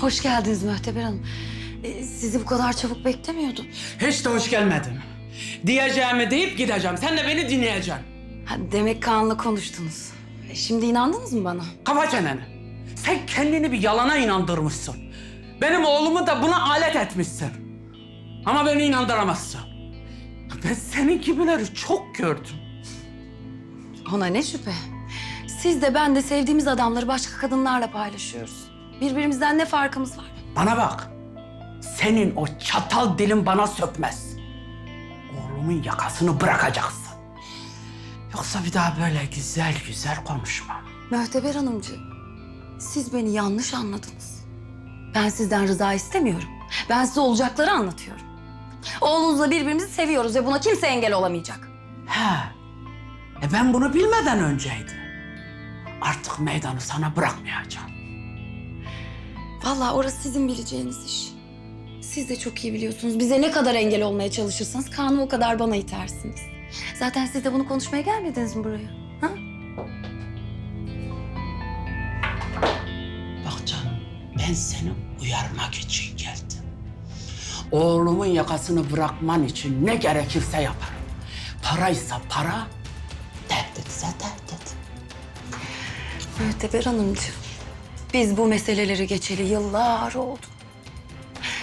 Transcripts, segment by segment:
Hoş geldiniz Möhteber Hanım. Ee, sizi bu kadar çabuk beklemiyordum. Hiç de hoş gelmedin. Diyeceğimi deyip gideceğim. Sen de beni dinleyeceksin. Ha, demek Kaan'la konuştunuz. E, Şimdi inandınız mı bana? Kapa çeneni. Sen kendini bir yalana inandırmışsın. Benim oğlumu da buna alet etmişsin. Ama beni inandıramazsın. Ben senin gibileri çok gördüm. Ona ne şüphe. Siz de ben de sevdiğimiz adamları başka kadınlarla paylaşıyoruz. Birbirimizden ne farkımız var? Bana bak. Senin o çatal dilin bana sökmez. Oğlumun yakasını bırakacaksın. Yoksa bir daha böyle güzel güzel konuşmam. Möhteber Hanımcığım, siz beni yanlış anladınız. Ben sizden rıza istemiyorum. Ben size olacakları anlatıyorum. Oğlunuzla birbirimizi seviyoruz ve buna kimse engel olamayacak. He. E ben bunu bilmeden önceydi. Artık meydanı sana bırakmayacağım. Vallahi orası sizin bileceğiniz iş. Siz de çok iyi biliyorsunuz. Bize ne kadar engel olmaya çalışırsanız Kaan'ı o kadar bana itersiniz. Zaten siz de bunu konuşmaya gelmediniz mi buraya? Ha? Bak canım, ben seni uyarmak için geldim. Oğlumun yakasını bırakman için ne gerekirse yaparım. Paraysa para, tehditse tehdit. Müteber Hanımcığım, biz bu meseleleri geçeli yıllar oldu.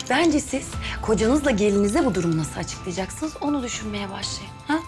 Bence siz kocanızla gelinize bu durumu nasıl açıklayacaksınız onu düşünmeye başlayın. Ha?